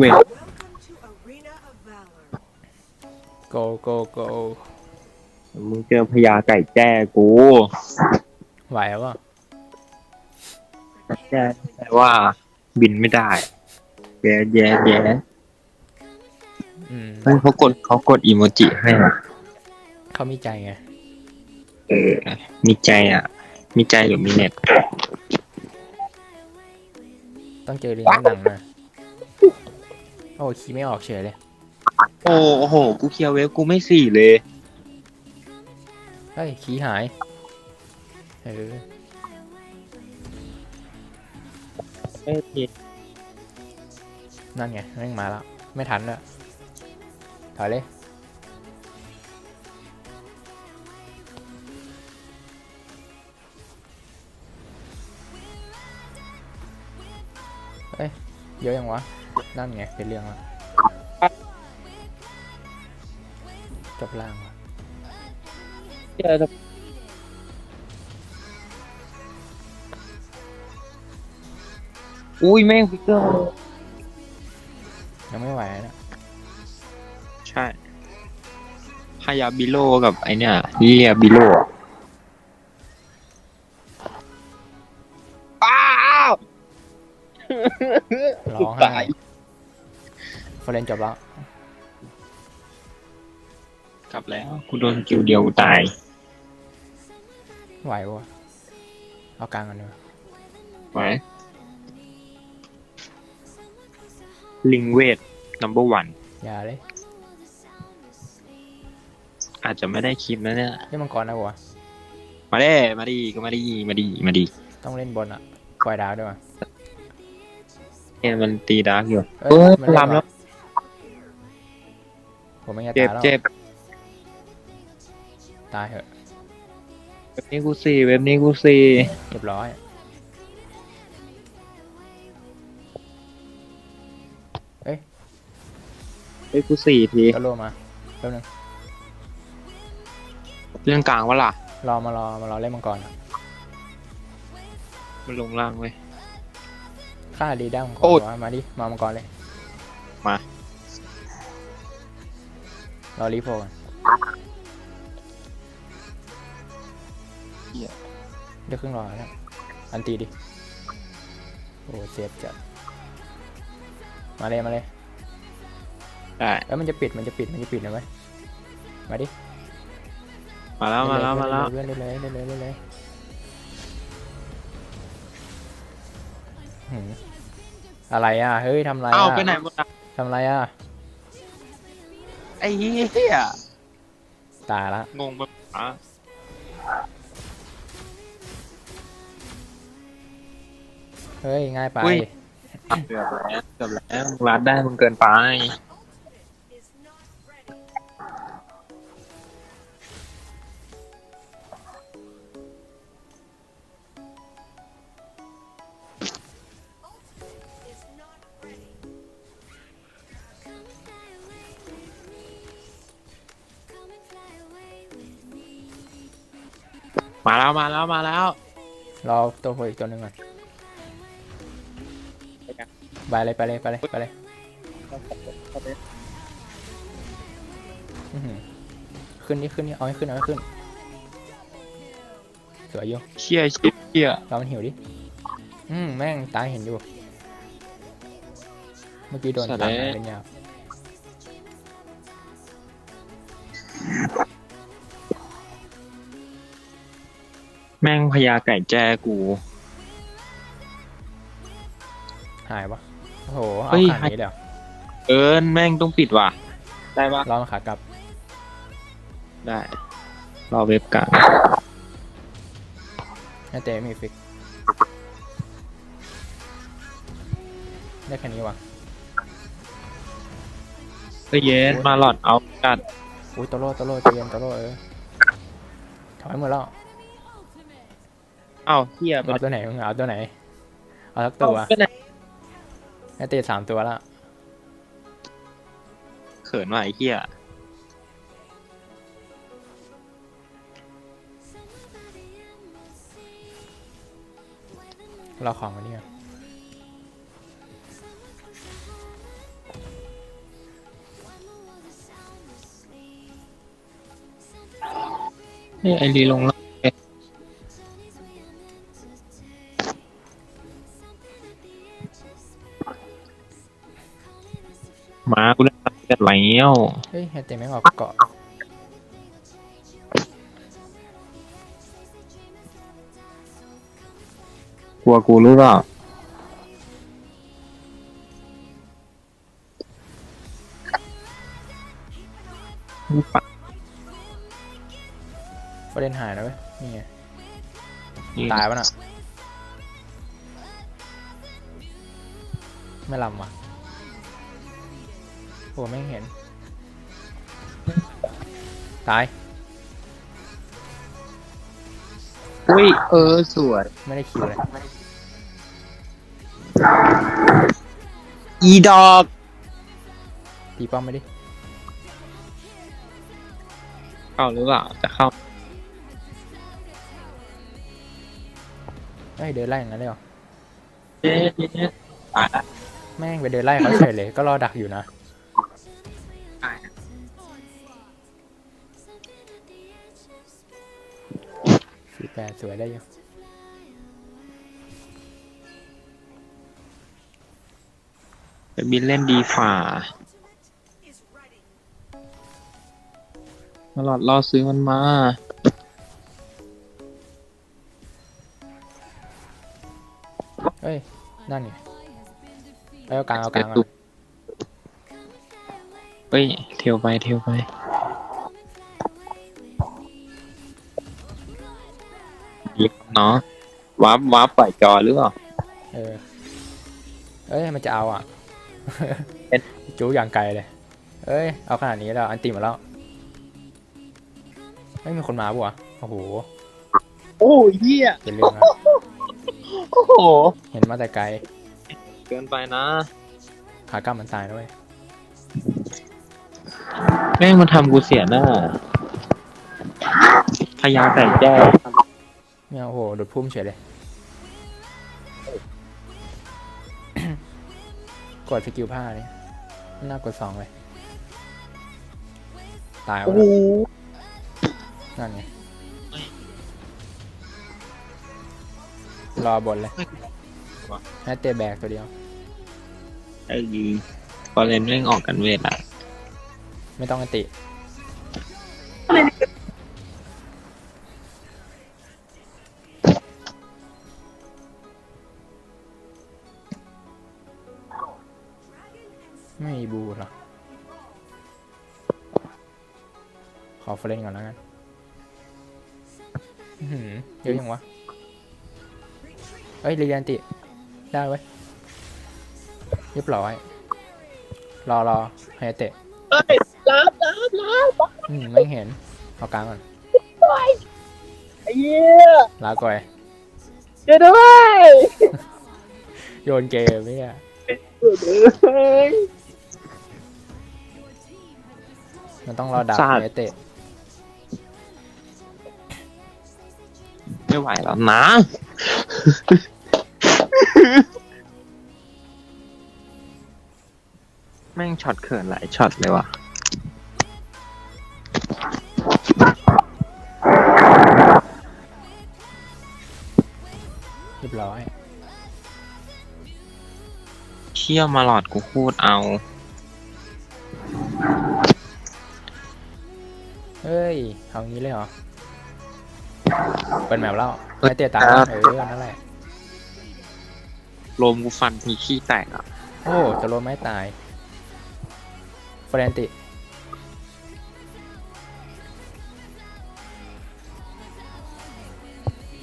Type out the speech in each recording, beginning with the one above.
เว้ย Welcome to Arena of Valor. โกโกโกมึงเจอพญาไก่แจ้กูไหวปะแจ้แต่ว่าบินไม่ได้แย่แย่แย่อืมเฮ้ยเขากดเขากดอีโมจิให้อะเขามีใจไงเออ มีใจอะ มีใจหรือมีเน็ตต้องเจอลิงก์หนังนะ โอ้คีย์ไม่ออกเฉยเลยโอ้โอ้โห กูเคลียร์เวฟกูไม่สี่เลย เฮ้ย คีย์หาย เออไม่ผิดนั่นไงแม่งมาแล้ว ไม่ทันแล้วถอยเลย เฮ้ย เยอะยังวะ นั่นไงเป็นเรื่องละจบล่างวะอุ้ยแม่งฟิกเกอร์ยังไม่ไหวนะใช่ฮายาบิโลกับไอเนี่ยเลียบิโลอ้าวร้องไห้ ฟอร์เรนจบแล้ว กลับแล้วกูโดนคิวเดียวกูตาย ไหวปะวะเอากลางกันเนอะไว้ลิงเวท number one อย่าเลยอาจจะไม่ได้คลิปนะเนี่ยนี่มังกรนะวะมาเด้มาดีก็มาดีมาดีมาดีต้องเล่นบนอะปล่อยดาวด้วยวะเนี่ยมันตีดาร์กอยู่ เอ้เอ้ยมันเล่นลามแล้ววะ ผมไม่งั้นเจ็บตายแล้วเจ็บตายเหอะเว็บนี้กูสี่เว็บนี้กูสี่เรียบร้อย เฮ้ยกูสี่ทีก็โลมาแป๊บนึงเรื่องกลางวะล่ะ รอมารอมารอเล่นมังกรอะมันลงล่างเว้ย ฆ่าดีได้มังกรโอ้ย วะมาดิมามังกรเลยมา รอรีโฟก่อนเหี้ยเดี๋ยวครึ่งรอแล้วอันตีดิ โอ้เซฟจัด มาเลยมาเลยได้แล้วมันจะปิดมันจะปิดมันจะปิดนะไหมมาดิมาแล้วมาแล้วมาแล้วเล่นเลยเล่นเลยเล่นเลยเล่นเลยหืมอะไรอะ เฮ้ยทำอะไรเอ้าอะไปไหนหมดอะทำอะไรอะ ไอ้เหี้ยตายละงงไปอะเฮ้ยง่ายไป อุ้ยเกือบแล้วเกือบแล้วมึงรัดได้มึงเกินไป มาแล้วมาแล้วมาแล้ว รอตัวโผล่อีกตัวหนึ่งก่อนไปเลยไปเลยไปเลยไปเลยอื้อหือขึ้นนี่ขึ้นนี่เอาให้ขึ้นเอาให้ขึ้น สวยอยู่เชี่ยเชี่ยเชี่ยเรามันหิวดิ อืมแม่งตายเห็นอยู่ เมื่อกี้โดนสัตว์ตัดเอ้ยเป็นยาว แม่งพญาไก่แจ้กู หายวะโอ้โหเฮ้เอายขาดนี้เดี๋ยวเอินแม่งต้องปิดว่ะ ได้ปะรอมาขากลับ ได้ รอเว็บกลางให้เตะมีฟิก ได้แค่นี้วะก็เย็นมาหลอดเอากัดอุ้ยโตโร่โตโร่ใจเย็นโตโร่เออถอยหมดแล้วเอ้าเฮียเอาตัวไหนมึงเอาตัวไหน เอาสักตัตัววก็ได้ให้เตะสามตัวแล้วเขินว่ะไอ้เฮียเราของกันนี่ก่อนนี่ไอรีลงแล้ว หมากูได้ตัดเสร็จแล้วเฮ้ยให้เตะไม่ออกเกาะกลัวกูรู้เปล่าปะประเด็นหายนะเว้ยนี่ไงนี่ตายปะน่ะ ไม่ลำว่ะ โอ้ไม่งเห็น ตาย อุ้ยเออสวยไม่ได้คิวเลย อีดอกตีป้อมไม่ดิ เข้าหรือเปล่าจะเข้าเฮ้ยเดินไล่อย่างนั้นเลยเหรอเอ๊ะตายละแม่งไปเดินไล่เขาเฉยเลย ก็รอดักอยู่นะ สี่แปดสวยได้อยู่ไปบินเล่นดีฝ่า Is ready. มาหลอดรอซื้อมันมา เฮ้ย นั่นไงไปเอากลางเอากลางเดี๋ก่ยวอน เฮ้ย เที่ยวไปเที่ยวไป ดีเนาะวาร์ปวาร์ปปล่อยจอหรือเปล่า เออ เอ้ย มันจะเอาอะ เอ็ด จูอย่างไกลเลย เอ้ย เอาขนาดนี้แล้ว อันตีมาแล้วไม่มีคนมาปะวะโอ้โหโอ้ยเหี้ยเป็นเรื่องนะโอ้โหเห็นมาแต่ไกล เกินไปนะขากลับมันตายด้วยแม่งมันทำกูเสียหน้าพยาแต่แจ้ เนี่ยโอ้โหโดดพุ่มเฉยเลย กดสกิลผ้านี่น่ากดสองเลย ตายวะโอ้โหนั่นไงรอบนเลยให้เตะแบกตัวเดียว ไอ้ยีพอเล่นเร่งออกกันเวทอะ ไม่ต้องอันติ เฟรนก่อนแล้วกันอื้อหือเยอะยังวะเอ้ยเรียนติ ได้ไว้ยเรียบร้อย รอรอให้เตะเอ้ยรับรับรับอืมไม่เห็นเอากลางก่อนไอ้เหี้ยลาก่อยเดี๋ยวด้วยโยนเกมเนี่ยเฮ้ยมันต้องรอดับสัตว์ให้เตะ ไม่ไหวแล้วนะแม่งช็อตเขินหลายช็อตเลยว่ะเรียบร้อย เชี่ยมาหลอดกูพูดเอา เฮ้ย เอางี้เลยเหรอ เป็นแมวเล่าเฮ้ยให้เตะตามครับเออนั่นแหละลมกูฟันทีขี้แตกอะ โอ้จะโลไม่ตายฟรนติ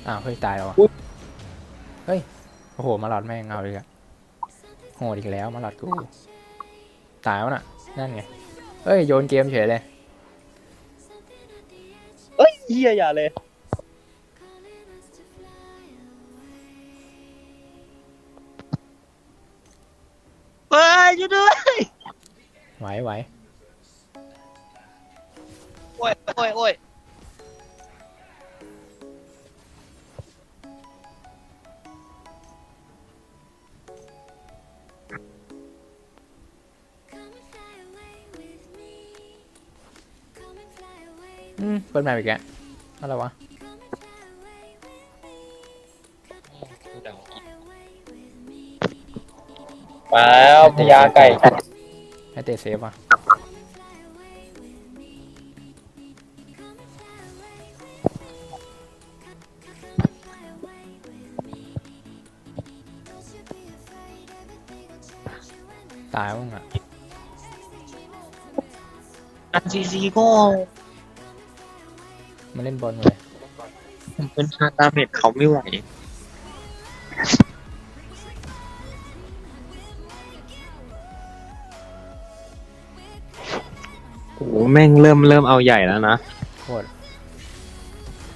อ้าวเฮ้ยตายแล้วอะเฮ้ย โอ้โห มาหลอดแม่งเอาเลยอะโหดอีกแล้วมาหลอดกู ตายแล้วน่ะ นั่นไง เฮ้ย โยนเกมเฉยเลย เอ้ยเฮียอย่าเลย ไหวไหวโอ้ยโอ้ยโอ้ยอืมเปิดใหม่อีกแล้วอะไรวะมาแล้วพญาไก่ให้ เตะเซฟอะตายมั้งอะอันซีซีก็มาเล่นบอลเลยผมเป็นฮาตาเมดเขาไม่ไหว โอ้โหแม่งเริ่มเริ่มเอาใหญ่แล้วนะโคตร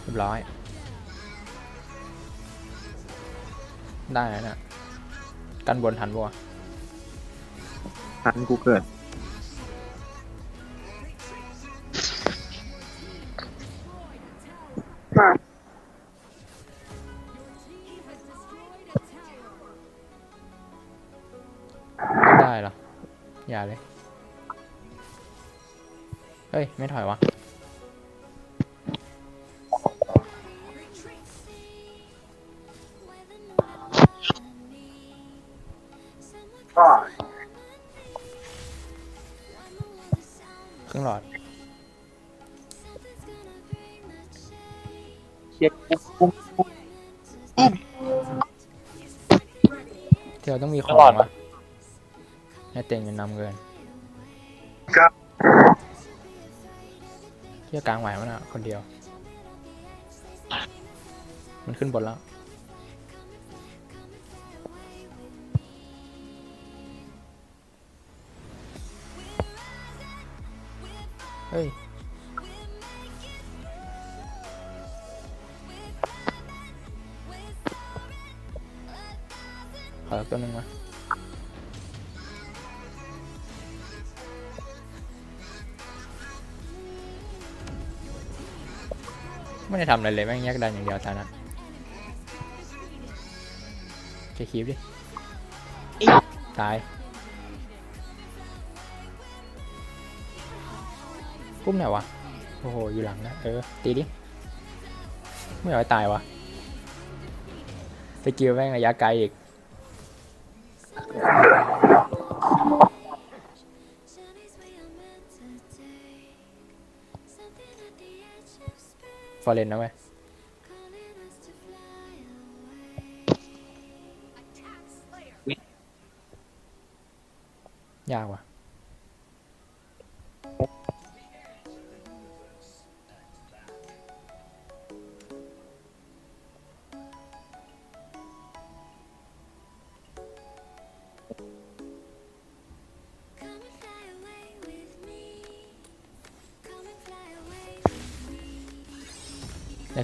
เรียบร้อย ได้แล้วน่ะกันบนทันปะวะทันกูเกิดไม่ได้เหรอ อย่าเลย เฮ้ย ไม่ถอยวะครึ่งหลอด เชียปุ๊บปุ๊บปุ๊บที่เราต้องมีของตลอดวะให้เต็งจะนำเกิน เที่ยกลางไหวมั้ยน่ะคนเดียว มันขึ้นบนแล้ว เฮ้ยขออีกตัวหนึ่งมา ไม่ได้ทำอะไรเลยแม่งแยกดันอย่างเดียวตอนนั้นแค่คีบดิตายปุ้มไหนวะ โอ้โห อยู่หลังนะ เออ ตีดิ ไม่เอาให้ตายวะสกิลแม่งระยะไกลอีก ฟอร์เรนนะเว้ยยากว่ะ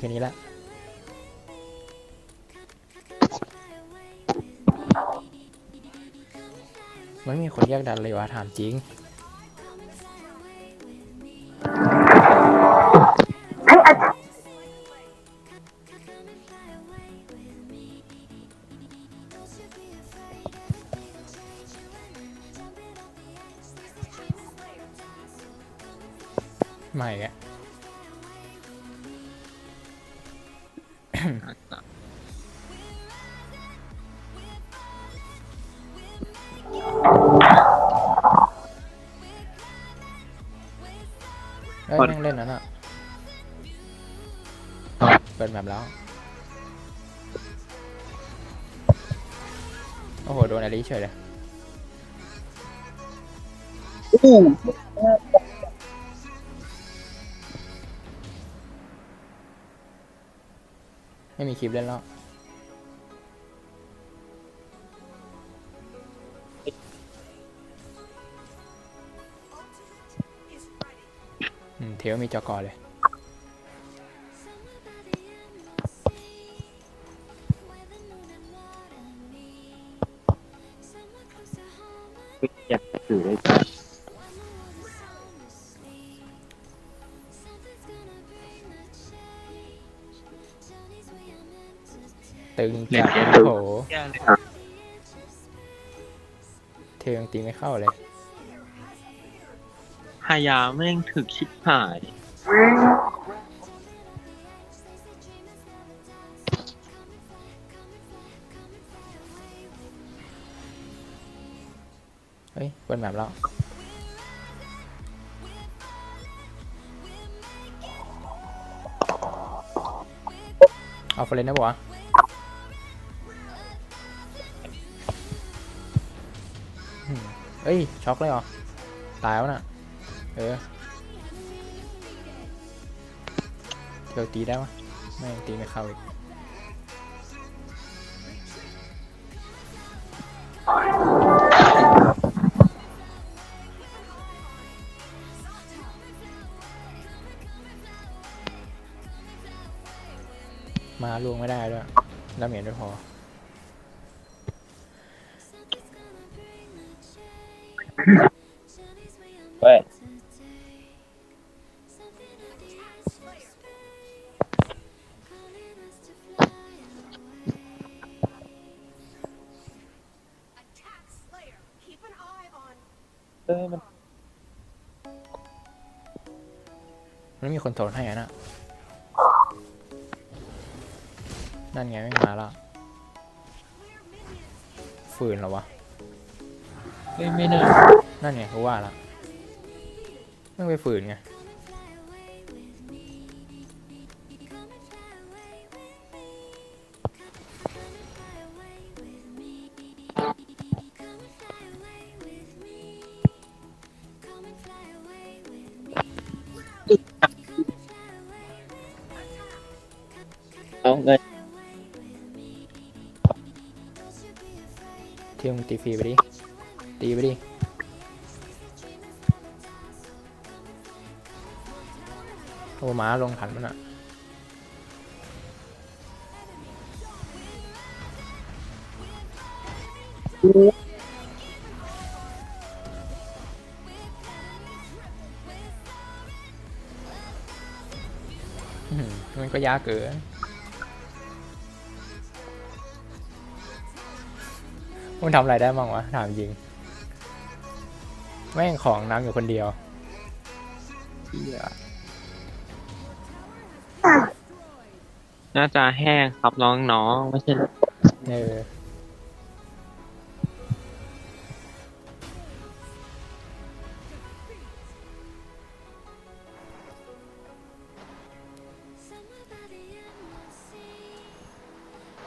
ได้แค่นี้ละไม่มีคนแยกดันเลยวะถามจริง เอ้ยกดแม่งเล่นนั้นอะเปิดแบบแล้ว โอ้โห โดนอะไรเฉยเลย อู้ไม่มีคลิปเล่นแล้ว อืมเทลมีจอกอเลย อยากถือได้จ้ะตึงเล่นจัดเกมโอ้โหแย่เลยอะเทลยังตีไม่เข้าเลย ฮายาแม่งถึกชิบหาย เฮ้ยเปิดแมปแล้ว เอาเฟรนได้ปะวะเอ้ย ช็อกเลยเหรอ ตายแล้วะน่ะ เออเดี๋ยวตีได้ปะไม่ตีไม่เข้าอีกมาลวงไม่ได้ด้วยดาเหมจไม่พอ คนโทนให้อะนะนั่นไงไม่งมาแล้ว clear minions. ฝืนเหรอวะเอ้ยไม่น่านั่นไงกูว่าละไม่งไปฝืนไง ตีฟรีไปดิ ตีไปดิ โอ้ม้าลงขันมันอะมันก็ยากเกิน มันทำอะไรได้บ้างวะ ถามจริง แม่งของน้ำอยู่คนเดียวเหี้ยน่าจะแห้งครับน้องๆไม่ใช่เหรอเออ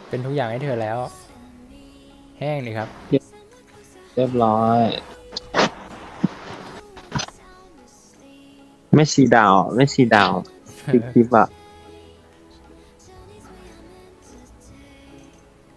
เป็นทุกอย่างให้เธอแล้ว แห้งนี่ครับ เรียบร้อย ไม่สีดาว ไม่สีดาวคลิปคลิปอะ